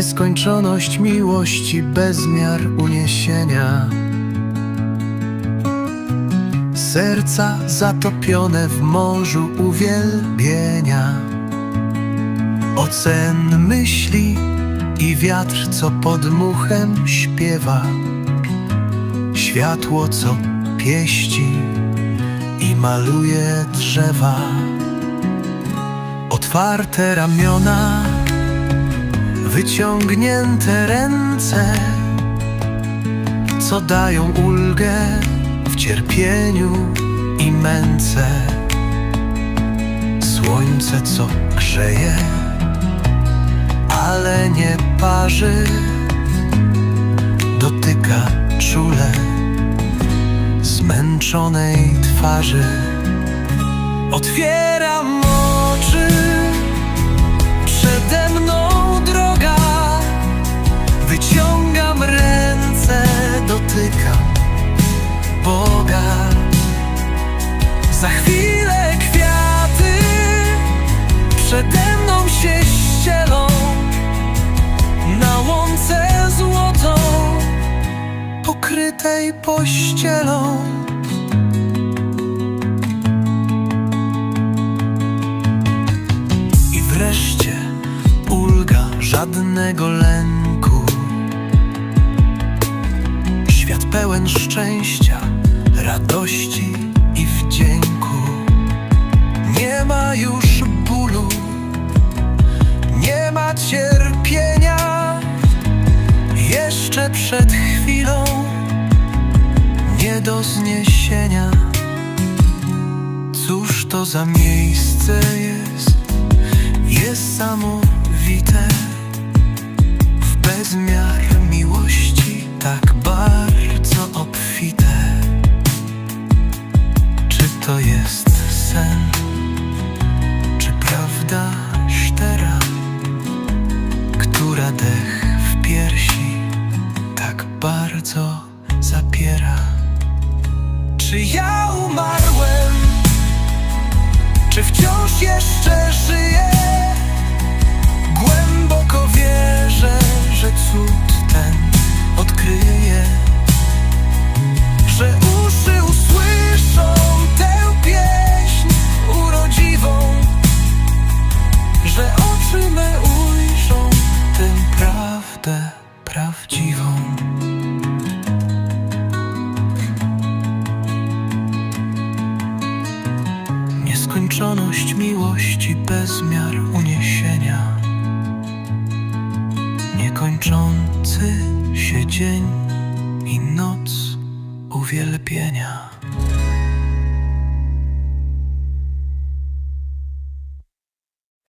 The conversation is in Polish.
Nieskończoność miłości, bezmiar uniesienia. Serca zatopione w morzu uwielbienia. Ocen myśli i wiatr, co pod muchem śpiewa. Światło, co pieści i maluje drzewa. Otwarte ramiona, wyciągnięte ręce, co dają ulgę w cierpieniu i męce. Słońce, co grzeje, ale nie parzy, dotyka czule zmęczonej twarzy. Otwieram Za chwilę kwiaty przede mną się ścielą na łące złotą, pokrytej pościelą. I wreszcie ulga żadnego lęku. Świat pełen szczęścia, radości do zniesienia. Cóż to za miejsce jest? Niesamowite w bezmiar miłości tak bardzo obfite. Czy to jest sen, czy prawda szczera, która dech w piersi tak bardzo zapiera? Czy ja umarłem? Czy wciąż jeszcze Nieskończoność miłości, bezmiar uniesienia. Niekończący się dzień i noc uwielbienia